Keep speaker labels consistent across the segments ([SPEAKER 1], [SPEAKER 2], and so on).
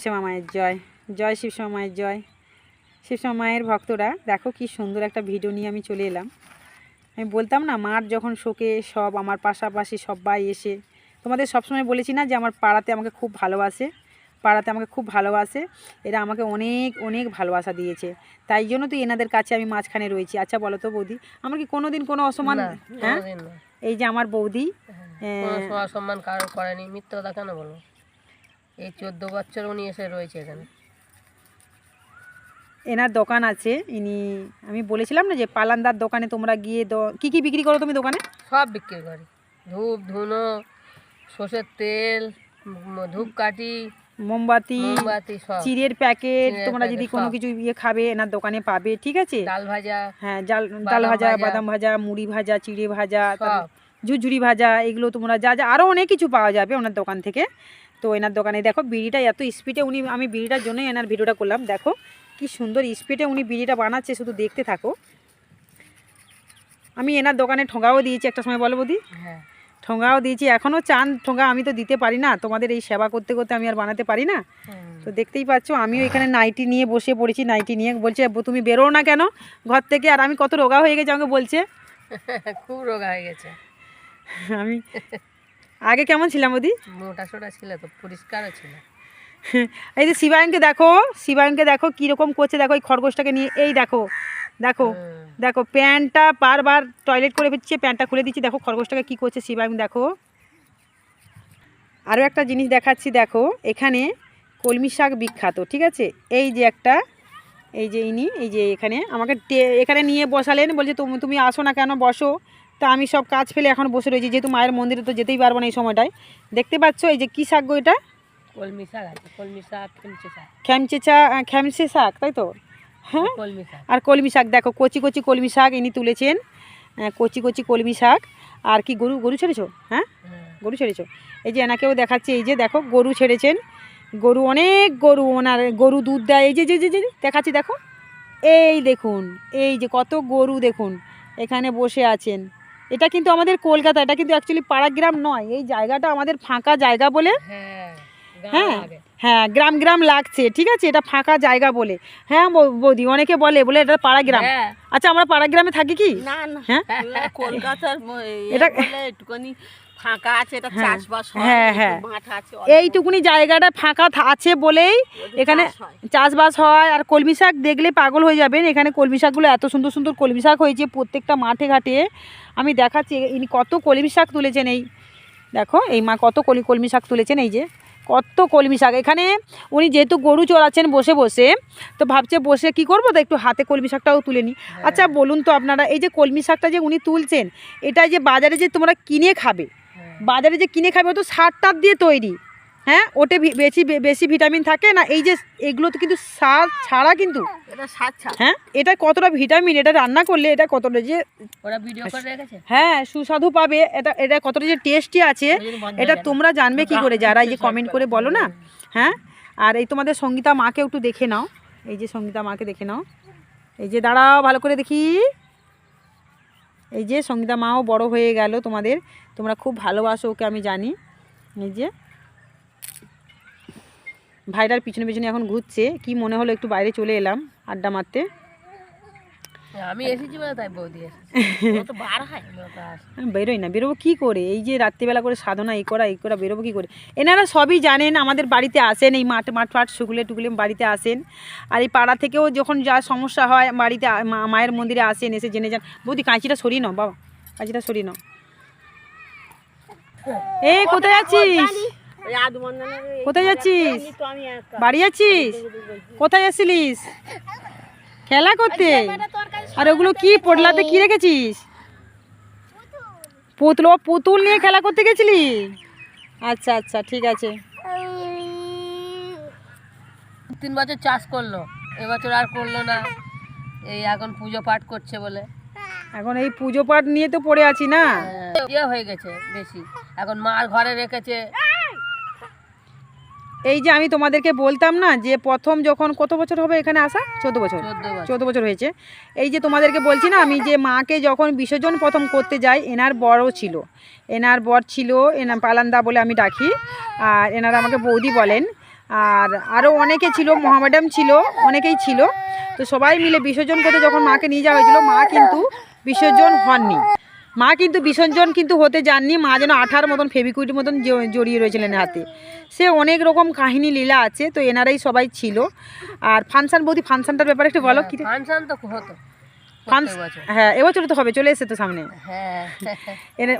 [SPEAKER 1] শিবশ্যামা মায়ের জয় জয় শিবশ্যামা মায়ের জয়। শিবশ্যামা মায়ের ভক্তরা দেখো কি সুন্দর একটা ভিডিও নিয়ে আমি চলে এলাম। আমি বলতাম না মার যখন শোকে সব আমার পাশাপাশি সবাই এসে তোমাদের সবসময় বলেছি না যে আমার পাড়াতে আমাকে খুব ভালোবাসে? পাড়াতে আমাকে খুব ভালোবাসে? এরা আমাকে অনেক অনেক ভালোবাসা দিয়েছে। তাই জন্য তো এনাদের কাছে আমি মাঝখানে রয়েছি। আচ্ছা বলো তো বৌদি আমার কি কোনো দিন কোনো অসম্মান হ্যাঁ? এই যে আমার বৌদি
[SPEAKER 2] কোনো সমান সম্মান কারোর করেনি। মিথ্যে কথা কেন বলব এই চোদ্দ বছর উনি এসে রয়েছে এখানে।
[SPEAKER 1] এনার দোকান আছে ইনি আমি বলেছিলাম না যে পালান্দার দোকানে তোমরা গিয়ে কি কি বিক্রি করো তুমি দোকানে?
[SPEAKER 2] সব বিক্রি করি। ধূপ ধুনো সর্ষের তেল উম, ধূপকাঠি
[SPEAKER 1] মোমবাতি চিড়ের প্যাকেট তোমরা যদি কোনো কিছু ইয়ে খাবে এনার দোকানে পাবে ঠিক আছে?
[SPEAKER 2] ডাল ভাজা
[SPEAKER 1] হ্যাঁ জাল ডাল ভাজা। বাদাম ভাজা মুড়ি ভাজা চিড়ে ভাজা
[SPEAKER 2] সব।
[SPEAKER 1] ভাজা এগুলো তোমরা যা যা আরও অনেক কিছু পাওয়া যাবে ওনার দোকান থেকে। তো এনার দোকানে। দেখো বিড়িটা এত স্পিডে উনি আমি বিড়িটার জন্যই এনার ভিডিওটা করলাম। দেখো কি সুন্দর স্পিডে উনি বিড়িটা বানাচ্ছে শুধু দেখতে থাকো। আমি এনার দোকানে ঠোঙাও দিয়েছি একটা সময় বলো বৌদি।
[SPEAKER 2] হ্যাঁ।
[SPEAKER 1] ঠোঙাও দিয়েছি এখনও চান ঠোঙা আমি তো দিতে পারি না। তোমাদের এই সেবা করতে করতে আমি আর বানাতে পারি না। তো দেখতেই পাচ্ছ আমিও এখানে নাইটি নিয়ে বসে পড়েছি নাইটি নিয়ে বলছে "আব্বু, তুমি বেরো না কেন? ঘর থেকে আর আমি কত রোগা হয়ে গেছে? আমাকে বলছে।
[SPEAKER 2] খুব রোগা হয়ে গেছে।
[SPEAKER 1] আমি আগে কেমন ছিলাম ওদি
[SPEAKER 2] মোটা সোটা ছিল তো পরিষ্কারও ছিল।
[SPEAKER 1] এই যে শিবায়নকে দেখো শিবায়নকে দেখো কীরকম করছে দেখো এই খরগোশটাকে নিয়ে এই দেখো দেখো দেখো প্যান্টটা বারবার টয়লেট করে ফেলছে প্যান্টটা খুলে দিচ্ছি দেখো খরগোশটাকে কী করছে শিবায়ন দেখো। আরও একটা জিনিস দেখাচ্ছি দেখো এখানে কলমি শাক বিখ্যাত ঠিক আছে? এই যে একটা এই যে ইনি এই যে এখানে আমাকে এখানে নিয়ে বসালেন বলছে তুমি তুমি আসো না কেন বসো। তা আমি সব কাজ ফেলে এখন বসে রয়েছি যেহেতু মায়ের মন্দিরে তো যেতেই পারব না এই সময়টায়। দেখতে পাচ্ছ এই যে কী শাক গো এটা?
[SPEAKER 2] কলমি শাক কলমি শাক খেমচে শাক।
[SPEAKER 1] খ্যামচে তাই তো? হ্যাঁ? আর কলমি শাক দেখো কচি কচি কলমি শাক ইনি তুলেছেন। কচি কচি কলমি শাক। আর কি গরু গরু ছেড়েছো? হ্যাঁ?
[SPEAKER 2] হ্যাঁ।
[SPEAKER 1] গরু ছেড়েছো? এই যে এনাকেও দেখাচ্ছে এই যে দেখো গরু ছেড়েছেন। গরু অনেক গরু ওনার গরু দুধ দেয়। এই যে যে যে যে দেখাচ্ছি দেখো। এই দেখুন এই যে কত গরু দেখুন এখানে বসে আছেন। এটা কিন্তু আমাদের কলকাতা এটা কিন্তু অ্যাকচুয়ালি পাড়াগ্রাম নয় এই জায়গাটা আমাদের ফাঁকা জায়গা বলে।
[SPEAKER 2] হ্যাঁ
[SPEAKER 1] হ্যাঁ। হ্যাঁ গ্রাম গ্রাম লাগছে ঠিক আছে? এটা ফাঁকা জায়গা বলে। হ্যাঁ বৌ- বৌদি অনেকে বলে বলে এটা পাড়া গ্রাম
[SPEAKER 2] হ্যাঁ।
[SPEAKER 1] আচ্ছা আমরা পাড়াগ্রামে থাকি কি?
[SPEAKER 3] না না।
[SPEAKER 1] হ্যাঁ।
[SPEAKER 3] কলকাতার
[SPEAKER 1] এটা-
[SPEAKER 3] একটুখানি ফাঁকা আছে এটা
[SPEAKER 1] হ্যাঁ,
[SPEAKER 3] চাষবাস হ্যাঁ,
[SPEAKER 1] হ্যাঁ। এইটুকুনি জায়গাটা ফাঁকা আছে বলেই এখানে চাষবাস হয়। আর কলমি শাক দেখলে পাগল হয়ে যাবেন এখানে কলমি শাকগুলো এত সুন্দর সুন্দর কলমি শাক হয়েছে প্রত্যেকটা মাঠে ঘাটে। আমি দেখাচ্ছি ইনি কত কলমি শাক তুলেছেন এই দেখো এই মা কত কলি কলমি শাক তুলেছেন এই যে কত কলমি শাক। এখানে উনি যেহেতু গরু চড়াচ্ছেন বসে বসে তো ভাবছে বসে কি করব? তো একটু হাতে কলমি শাকটাও তুলে নিই আচ্ছা বলুন তো আপনারা এই যে কলমি শাকটা যে উনি তুলছেন এটা যে বাজারে যে তোমরা কিনে খাবে
[SPEAKER 2] হ্যাঁ।
[SPEAKER 1] বাজারে যে কিনে খাবে ও তো সার টার দিয়ে তৈরি। হ্যাঁ? ভি- বেশি বেশি ভিটামিন থাকে না এই যে এগুলো তো কিন্তু সার ছাড়া কিন্তু হ্যাঁ? এটা কতটা ভিটামিন এটা রান্না করলে এটা কতটা যে হ্যাঁ সুস্বাদু পাবে। এটা এটা কতটা যে টেস্টি আছে এটা তোমরা জানবে কি করে যারা এই যে কমেন্ট করে বলো না। হ্যাঁ? আর এই তোমাদের সঙ্গীতা মাকে একটু দেখে নাও। এই যে সঙ্গীতা মাকে দেখে নাও। এই যে দাঁড়াও ভালো করে দেখি। এই যে সঙ্গীতা মাও বড় হয়ে গেল তোমাদের। তোমরা খুব ভালোবাসো ওকে, আমি জানি। এই যে ভাইরার পিছনে পিছনে এখন ঘুরছে। কি মনে হলো একটু বাইরে চলে এলাম আড্ডা মারতে।
[SPEAKER 2] আমি এসেছি বলে তাই বৌদি এসেছে।
[SPEAKER 3] বার হয়
[SPEAKER 1] বেরোই না বেরোবো কী করে? এই যে রাত্রিবেলা করে সাধনা এই করা এই করা বেরোবো কী করে? এনারা সবই জানেন আমাদের বাড়িতে আসেন এই মাঠ মাঠ ফাট শুকুলে টুকুলে বাড়িতে আসেন। আর এই পাড়া থেকেও যখন যা সমস্যা হয় বাড়িতে মা- মায়ের মন্দিরে আসেন এসে জেনে যান। বৌদি কাঁচিটা সরিয়ে নাও বাবা কাঁচিটা সরিয়ে নাও। এ কোথায়
[SPEAKER 3] এই
[SPEAKER 1] কোথায় যাচ্ছিস। বাড়ি যাচ্ছিস? কোথায় যাচ্ছিলিস? খেলা করতে? আর ওগুলো কি পটলাতে কি রেখেছিস? পুতুল ও পুতুল নিয়ে খেলা করতে গেছিলি? আচ্ছা আচ্ছা ঠিক আছে।
[SPEAKER 2] তিন বছর চাষ করল এবছর আর করল না। এই এখন পুজো পাঠ করছে বলে।
[SPEAKER 1] এখন এই পুজো পাঠ নিয়ে তো পড়ে আছি না?
[SPEAKER 2] হ্যাঁ, ইয়ে হয়ে গেছে বেশি। এখন মার ঘরে রেখেছে।
[SPEAKER 1] এই যে আমি তোমাদেরকে বলতাম না যে প্রথম যখন কত বছর হবে এখানে আসা? চোদ্দ বছর।
[SPEAKER 2] চোদ্দ বছর।
[SPEAKER 1] হয়েছে। এই যে তোমাদেরকে বলছি না আমি যে মাকে যখন বিসর্জন প্রথম করতে যাই এনার বড় ছিল। এনার বর ছিল এনার পালান্দা বলে আমি ডাকি। আর এনারা আমাকে বৌদি বলেন। আর আরও অনেকে ছিল মহাম্যাডাম ছিল অনেকেই ছিল। তো সবাই মিলে বিসর্জন করতে যখন মাকে নিয়ে যাওয়া হয়েছিল মা কিন্তু বিসর্জন হননি। মা কিন্তু বিসর্জন কিন্তু হতে যাননি। মা যেন আঠার মতন ফেবিকুইটের মতন জড়িয়ে রয়েছিলেন হাতে। সে অনেক রকম কাহিনী লীলা আছে তো এনারাই সবাই ছিল। আর ফাংশন বৌদি ফাংশনটার ব্যাপারে একটু বলো কি
[SPEAKER 2] ফাংশন তো হতো।
[SPEAKER 1] হ্যাঁ এবছর তো হবে চলে এসে তো সামনে।
[SPEAKER 2] হ্যাঁ।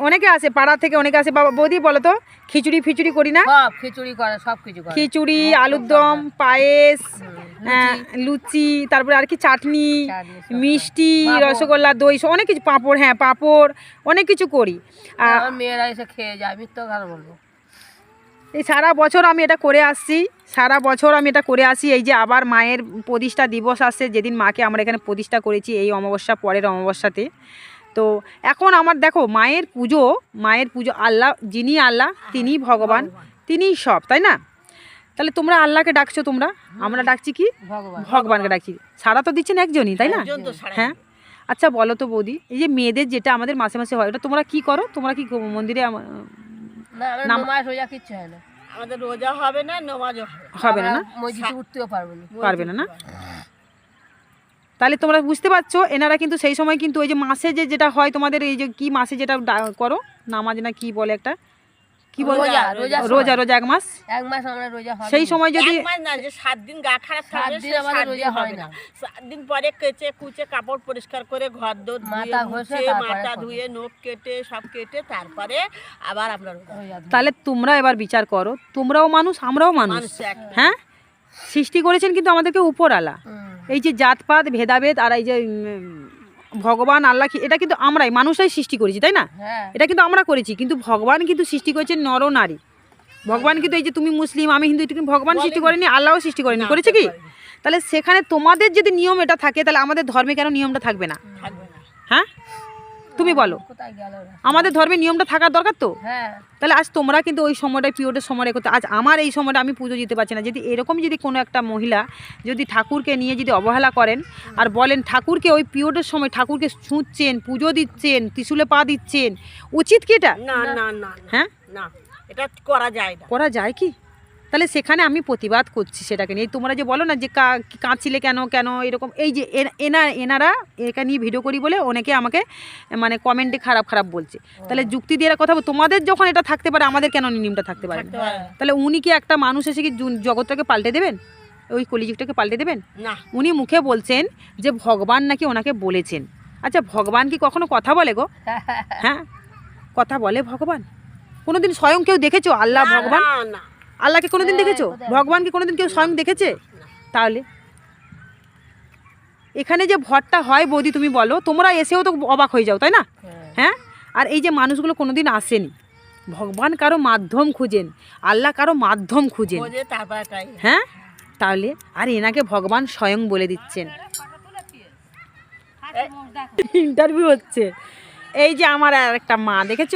[SPEAKER 1] অনেকে আসে পাড়া থেকে অনেকে আসে। বাবা বৌদি বলো তো খিচুড়ি ফিচুড়ি করি না?
[SPEAKER 2] সব খিচুড়ি করে সব কিছু
[SPEAKER 1] খিচুড়ি আলুর দম পায়েস হ্যাঁ, লুচি। তারপরে আর কি চাটনি মিষ্টি রসগোল্লা দই সব অনেক কিছু পাঁপড় হ্যাঁ পাঁপড় অনেক কিছু করি। আর
[SPEAKER 2] মেয়েরা এসে খেয়ে যায় আমি তো ভালো বলব।
[SPEAKER 1] এই সারা বছর আমি এটা করে আসছি সারা বছর আমি এটা করে আসি এই যে আবার মায়ের প্রতিষ্ঠা দিবস আসছে যেদিন মাকে আমরা এখানে প্রতিষ্ঠা করেছি এই অমাবস্যা পরের অমাবস্যাতে। তো এখন আমার দেখো মায়ের পুজো মায়ের পুজো আল্লাহ যিনি আল্লাহ তিনি ভগবান তিনিই সব তাই না? তাহলে তোমরা আল্লাহকে ডাকছো তোমরা? আমরা ডাকছি কি? ভগবানকে ডাকছি। সারা তো দিচ্ছেন একজনই তাই না? হ্যাঁ? আচ্ছা বলো তো বৌদি এই যে মেয়েদের যেটা আমাদের মাসে মাসে হয় ওটা তোমরা কি করো? তোমরা কি মন্দিরে
[SPEAKER 2] না রোজা কিচ্ছু হয় না।
[SPEAKER 3] আমাদের রোজা হবে না নমাজও হবে না।
[SPEAKER 1] হবে না না?
[SPEAKER 2] মসজিদে উঠতেও পারব না।
[SPEAKER 1] পারবে না না? তাহলে তোমরা বুঝতে পারছ এনারা কিন্তু সেই সময় কিন্তু ওই যে মাসে যে যেটা হয় তোমাদের এই যে কি মাসে যেটা করো? নামাজ না কি বলে একটা? কি বলে
[SPEAKER 2] রোজা, রোজা
[SPEAKER 1] রোজা রোজা এক মাস?
[SPEAKER 2] এক মাস আমরা রোজা হবে।
[SPEAKER 1] সেই সময় যদি
[SPEAKER 3] এক মাস না যে সাত দিন গা খারাপ
[SPEAKER 2] সাত
[SPEAKER 3] থাকবে
[SPEAKER 2] দিন আমাদের রোজা হয় না।
[SPEAKER 3] না। সাত দিন পরে কেচে কুচে কাপড় পরিষ্কার করে ঘর দোর
[SPEAKER 2] মাথা ঘষে
[SPEAKER 3] মাথা ধুয়ে নখ কেটে সব কেটে তারপরে আবার আমরা
[SPEAKER 1] তাহলে তোমরা এবার বিচার করো তোমরাও মানুষ আমরাও মানুষ। হ্যাঁ? সৃষ্টি করেছেন কিন্তু আমাদেরকে উপরালা। এই যে জাতপাত ভেদাভেদ আর এই যে ভগবান আল্লাহ কি- এটা কিন্তু আমরাই মানুষরাই সৃষ্টি করেছি তাই না?
[SPEAKER 2] হ্যাঁ।
[SPEAKER 1] এটা কিন্তু আমরা করেছি কিন্তু ভগবান কিন্তু সৃষ্টি করেছে নর নারী। ভগবান কিন্তু এই যে তুমি মুসলিম আমি হিন্দু এটা কিন্তু ভগবান সৃষ্টি করেনি আল্লাহও সৃষ্টি করেনি করেছে কি? তাহলে সেখানে তোমাদের যদি নিয়ম এটা থাকে তাহলে আমাদের ধর্মে কেন নিয়মটা থাকবে না। হ্যাঁ? তুমি বলো।
[SPEAKER 2] কোথায় গেল ওরা?
[SPEAKER 1] আমাদের ধর্মের নিয়মটা থাকার দরকার তো?
[SPEAKER 2] হ্যাঁ।
[SPEAKER 1] তাহলে আজ তোমরা কিন্তু ওই সময়টা পিরিয়ডের সময়টা করতে আজ আমার এই সময়টা আমি পুজো দিতে পারছি না। যদি এরকম যদি কোনো একটা মহিলা যদি ঠাকুরকে নিয়ে যদি অবহেলা করেন আর বলেন ঠাকুরকে ওই পিরিয়ডের সময় ঠাকুরকে ছুঁচ্ছেন পুজো দিচ্ছেন ত্রিশুলে পা দিচ্ছেন উচিত কি এটা?
[SPEAKER 3] না না না না,
[SPEAKER 1] হ্যাঁ?
[SPEAKER 3] না এটা করা যায় না।
[SPEAKER 1] করা যায় কি? তাহলে সেখানে আমি প্রতিবাদ করছি সেটাকে নিয়ে। তোমরা যে বলো না যে কা- কাঁদছিলে কেন কেন এরকম এই যে এনা- এনা এনারা এখানে নিয়ে ভিডিও করি বলে অনেকে আমাকে মানে কমেন্টে খারাপ খারাপ বলছে। তাহলে যুক্তি দিয়ে কথা বল- তোমাদের যখন এটা থাকতে পারে আমাদের কেন নিয়মটা থাকতে পারে। তাহলে উনি কি একটা মানুষ এসে কি জগৎটাকে পাল্টে দেবেন? ওই কলিযুগটাকে পাল্টে দেবেন?
[SPEAKER 3] না।
[SPEAKER 1] উনি মুখে বলছেন যে ভগবান নাকি ওনাকে বলেছেন। আচ্ছা ভগবান কি কখনো কথা বলে গো? হ্যাঁ কথা বলে ভগবান? কোনোদিন স্বয়ং কেউ দেখেছ আল্লাহ ভগবান?
[SPEAKER 3] না।
[SPEAKER 1] আল্লাহকে কোনোদিন
[SPEAKER 2] হ্যাঁ,
[SPEAKER 1] দেখেছ? ভগবানকে কোনোদিন কেউ স্বয়ং দেখেছে? তাহলে? এখানে যে ভরটা হয় বৌদি তুমি বলো তোমরা এসেও তো অবাক হয়ে যাও তাই না?
[SPEAKER 2] হ্যাঁ।
[SPEAKER 1] হ্যাঁ? আর এই যে মানুষগুলো কোনোদিন আসেনি। ভগবান কারও মাধ্যম খুঁজেন আল্লাহ কারও মাধ্যম খুঁজেন। হ্যাঁ? তাহলে? আর এনাকে ভগবান স্বয়ং বলে দিচ্ছেন। ইন্টারভিউ হচ্ছে। এই যে আমার আর একটা মা দেখেছ?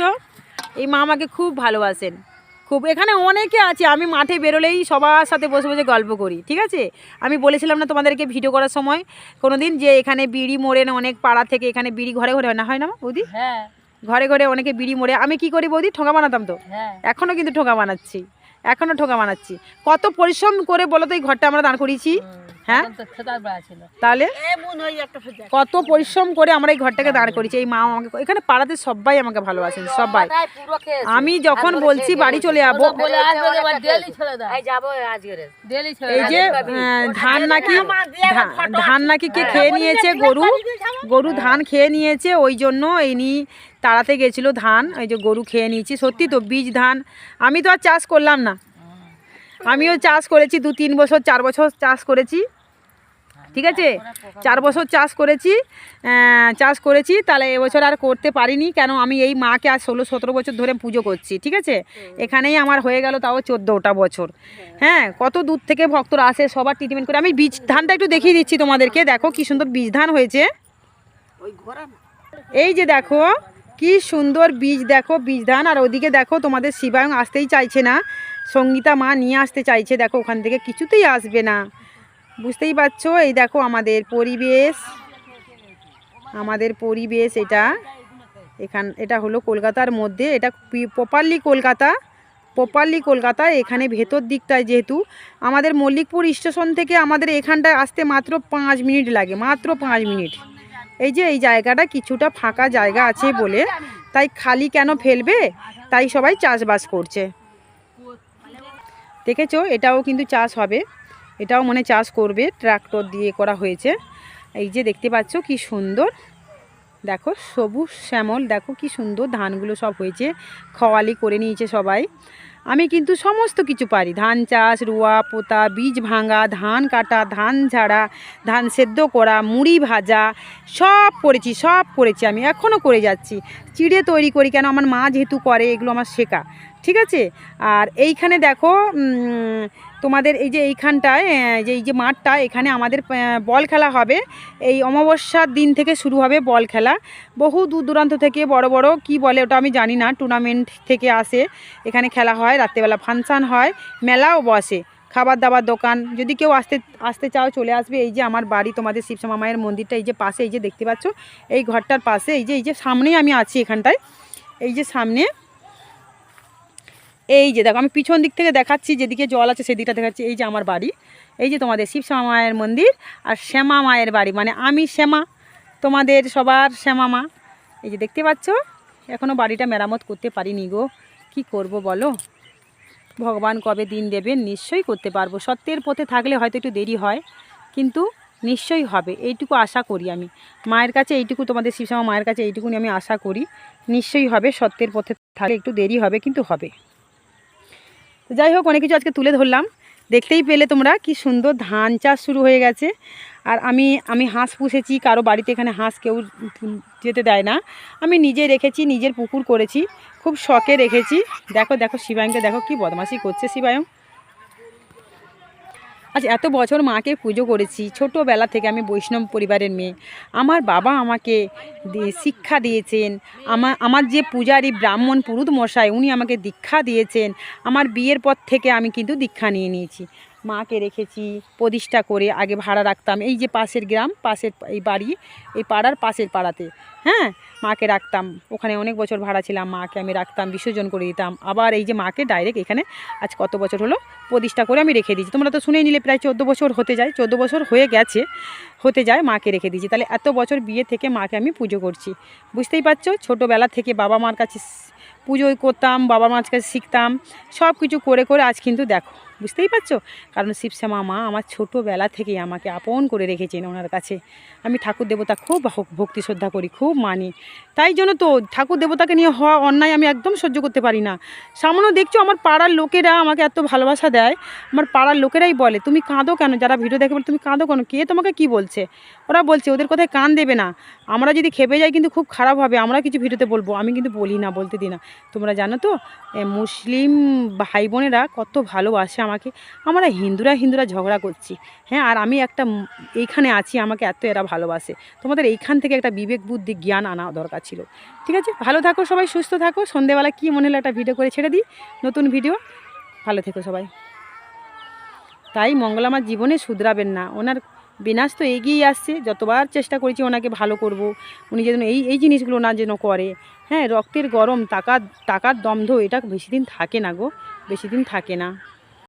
[SPEAKER 1] এই মা আমাকে খুব ভালোবাসেন। খুব এখানে অনেকে আছে আমি মাঠে বেরোলেই সবার সাথে বসে বসে গল্প করি ঠিক আছে? আমি বলেছিলাম না তোমাদেরকে ভিডিও করার সময় কোনো দিন যে এখানে বিড়ি মোড়ে না অনেক পাড়া থেকে এখানে বিড়ি ঘরে ঘরে হয় না হয় না বৌদি?
[SPEAKER 2] হ্যাঁ।
[SPEAKER 1] ঘরে ঘরে অনেকে বিড়ি মোড়ে আমি কি করি বৌদি? ঠোঙা বানাতাম তো।
[SPEAKER 2] হ্যাঁ।
[SPEAKER 1] এখনও কিন্তু ঠোঙা বানাচ্ছি এখনও ঠোঙা বানাচ্ছি। কত পরিশ্রম করে বলো তো এই ঘরটা আমরা দাঁড় করিয়েছি। হ্যাঁ? তাহলে?
[SPEAKER 3] এমন হয়ে একটা ফেজা
[SPEAKER 1] কত পরিশ্রম করে আমরা এই ঘরটাকে দাঁড় করেছি এই মা আমাকে এখানে পাড়াতে সবাই আমাকে ভালোবাসেন সবাই। আমি যখন বলছি বাড়ি চলে যাব। এই যে ধান নাকি ধান নাকি কে খেয়ে নিয়েছে গরু? গরু ধান খেয়ে নিয়েছে ওই জন্য এই তাড়াতে গেছিল ধান। এই যে গরু খেয়ে নিয়েছি। সত্যি তো বীজ ধান। আমি তো আর চাষ করলাম না। আমিও চাষ করেছি দু তিন বছর চার বছর চাষ করেছি। ঠিক আছে? চার বছর চাষ করেছি চাষ করেছি তাহলে এবছর আর করতে পারিনি কেন আমি এই মাকে আর ষোলো সতেরো বছর ধরে পুজো করছি ঠিক আছে? এখানেই আমার হয়ে গেল তাও চোদ্দোটা বছর। হ্যাঁ কত দূর থেকে ভক্তরা আসে সবার ট্রিটমেন্ট করে। আমি বীজ ধানটা একটু দেখিয়ে দিচ্ছি তোমাদেরকে দেখো কি সুন্দর বীজ ধান হয়েছে। এই যে দেখো কি সুন্দর বীজ দেখো বীজ ধান আর ওদিকে দেখো তোমাদের শিবায়ং আসতেই চাইছে না সঙ্গীতা মা নিয়ে আসতে চাইছে দেখো ওখান থেকে কিছুতেই আসবে না। বুঝতেই পারছ? এই দেখো আমাদের পরিবেশ। আমাদের পরিবেশ এটা। এখান, এটা হলো কলকাতার মধ্যে। এটা প্রপারলি কলকাতা। প্রপারলি কলকাতায় এখানে ভেতর দিকটায় যেহেতু। আমাদের মল্লিকপুর স্টেশন থেকে আমাদের এখানটায় আসতে মাত্র পাঁচ মিনিট লাগে, মাত্র পাঁচ মিনিট। এই যে, এই জায়গাটা কিছুটা ফাঁকা জায়গা আছে বলে। তাই খালি কেন ফেলবে? তাই সবাই চাষবাস করছে। দেখেছ? এটাও কিন্তু চাষ হবে। এটাও মনে চাষ করবে ট্রাক্টর দিয়ে করা হয়েছে। এই যে দেখতে পাচ্ছ কি সুন্দর। দেখো, সবুজ শ্যামল, দেখো কি সুন্দর ধানগুলো সব হয়েছে খওয়ালি করে নিয়েছে সবাই। আমি কিন্তু সমস্ত কিছু পারি, ধান চাষ, রোয়া, পোতা, বীজ ভাঙা, ধান কাটা, ধান ঝাড়া, ধান সেদ্ধ করা, মুড়ি ভাজা, সব করেছি সব করেছি আমি এখনও করে যাচ্ছি। চিড়ে তৈরি করি কেন? আমার মা যেহেতু করে, এগুলো আমার শেখা, ঠিক আছে? আর এইখানে দেখো তোমাদের এই যে এইখানটায় যে এই যে মাঠটা, এখানে আমাদের বল খেলা হবে। এই অমাবস্যার দিন থেকে শুরু হবে বল খেলা। বহু দূর দূরান্ত থেকে বড় বড়, কি বলে ওটা আমি জানি না টুর্নামেন্ট থেকে আসে। এখানে খেলা হয়, রাত্রেবেলা ফাংশান হয়, মেলাও বসে। খাবার দাবার দোকান, যদি কেউ আসতে আসতে চাও চলে আসবে। এই যে আমার বাড়ি, তোমাদের শিবশ্যামা মায়ের মন্দিরটা, এই যে পাশে, এই যে দেখতে পাচ্ছ, এই ঘরটার পাশে, এই যে এই যে সামনেই আমি আছি এখানটায়। এই যে সামনে এই যে দেখো, আমি পিছন দিক থেকে দেখাচ্ছি, যেদিকে জল আছে সেদিকটা দেখাচ্ছি। এই যে আমার বাড়ি, এই যে তোমাদের শিবশ্যামা মায়ের মন্দির আর শ্যামা মায়ের বাড়ি মানে আমি শ্যামা, তোমাদের সবার শ্যামা মা। এই যে দেখতে পাচ্ছ এখনও বাড়িটা মেরামত করতে পারিনি গো। কি করব বলো? ভগবান কবে দিন দেবেন নিশ্চয়ই করতে পারব। সত্যের পথে থাকলে হয়তো একটু দেরি হয়, কিন্তু নিশ্চয়ই হবে। এইটুকু আশা করি আমি। মায়ের কাছে এইটুকু, তোমাদের শিবশ্যামা মায়ের কাছে এইটুকুনি আমি আশা করি। নিশ্চয়ই হবে, সত্যের পথে থাকলে একটু দেরি হবে, কিন্তু হবে। তো যাই হোক, অনেক কিছু আজকে তুলে ধরলাম। দেখতেই পেলে তোমরা কি সুন্দর ধান চাষ শুরু হয়ে গেছে। আর আমি আমি হাঁস পুষেছি, কারও বাড়িতে এখানে হাঁস কেউ যেতে দেয় না। আমি নিজে রেখেছি, নিজের পুকুর করেছি, খুব শখে রেখেছি। দেখো দেখো শিবায়নকে দেখো কি বদমাশি করছে শিবায়ন আচ্ছা এত বছর মাকে পুজো করেছি। ছোটোবেলা থেকে আমি বৈষ্ণব পরিবারের মেয়ে। আমার বাবা আমাকে শিক্ষা দিয়েছেন। আমার আমার যে পূজারী ব্রাহ্মণ পুরুত মশাই, উনি আমাকে দীক্ষা দিয়েছেন। আমার বিয়ের পর থেকে আমি কিন্তু দীক্ষা নিয়ে নিয়েছি। মাকে রেখেছি, প্রতিষ্ঠা করে আগে ভাড়া রাখতাম। এই যে পাশের গ্রাম, পাশের এই বাড়ি, এই পাড়ার পাশের পাড়াতে। হ্যাঁ? মাকে রাখতাম। ওখানে অনেক বছর ভাড়া ছিলাম, মাকে আমি রাখতাম, বিসর্জন করে দিতাম। আবার এই যে মাকে ডাইরেক্ট এখানে আজ কত বছর হলো? প্রতিষ্ঠা করে আমি রেখে দিয়েছি। তোমরা তো শুনেই নিলে প্রায় চোদ্দ বছর হতে যায়, চোদ্দ বছর হয়ে গেছে, হতে যায় মাকে রেখে দিয়েছি। তাহলে এত বছর বিয়ে থেকে মাকে আমি পুজো করছি। বুঝতেই পারছ? ছোটোবেলা থেকে বাবা মার কাছে পুজো করতাম, বাবা মার কাছে শিখতাম সব কিছু করে করে আজ কিন্তু দেখো। বুঝতেই পারছ? কারণ শিবশ্যামা মা আমার ছোটোবেলা থেকেই আমাকে আপন করে রেখেছেন ওনার কাছে। আমি ঠাকুর দেবতা খুব ভক- ভক্তি শ্রদ্ধা করি, খুব মানি। তাই জন্য তো ঠাকুর দেবতাকে নিয়ে হওয়া অন্যায় আমি একদম সহ্য করতে পারি না। সামান্য দেখছ আমার পাড়ার লোকেরা আমাকে এত ভালোবাসা দেয়। আমার পাড়ার লোকেরাই বলে, তুমি কাঁদো কেন? যারা ভিডিও দেখে বলে, তুমি কাঁদো কেন? কে তোমাকে কি বলছে? ওরা বলছে, ওদের কথায় কান দেবে না। আমরা যদি খেপে যাই কিন্তু খুব খারাপ হবে। আমরা কিছু ভিডিওতে বলব। আমি কিন্তু বলি না, বলতে দিই না। তোমরা জানো তো মুসলিম ভাই বোনেরা কত ভালোবাসে আমাকে। আমরা হিন্দুরা হিন্দুরা ঝগড়া করছি। হ্যাঁ আর আমি একটা এইখানে আছি, আমাকে এত এরা ভালোবাসে। তোমাদের এইখান থেকে একটা বিবেক বুদ্ধি জ্ঞান আনা দরকার ছিল। ঠিক আছে? ভালো থাকো সবাই, সুস্থ থাকো। সন্ধেবেলা কী মনে হলো একটা ভিডিও করে ছেড়ে দিই? নতুন ভিডিও ভালো থেকো সবাই। তাই মঙ্গল আমার জীবনে শুধরাবেন না। ওনার বিনাশ তো এগিয়েই আসছে। যতবার চেষ্টা করেছি ওনাকে ভালো করব। উনি যেন এই এই জিনিসগুলো না যেন করে। হ্যাঁ রক্তের গরম টাকা টাকার দম্ভ এটা বেশি দিন থাকে না গো। বেশি দিন থাকে না।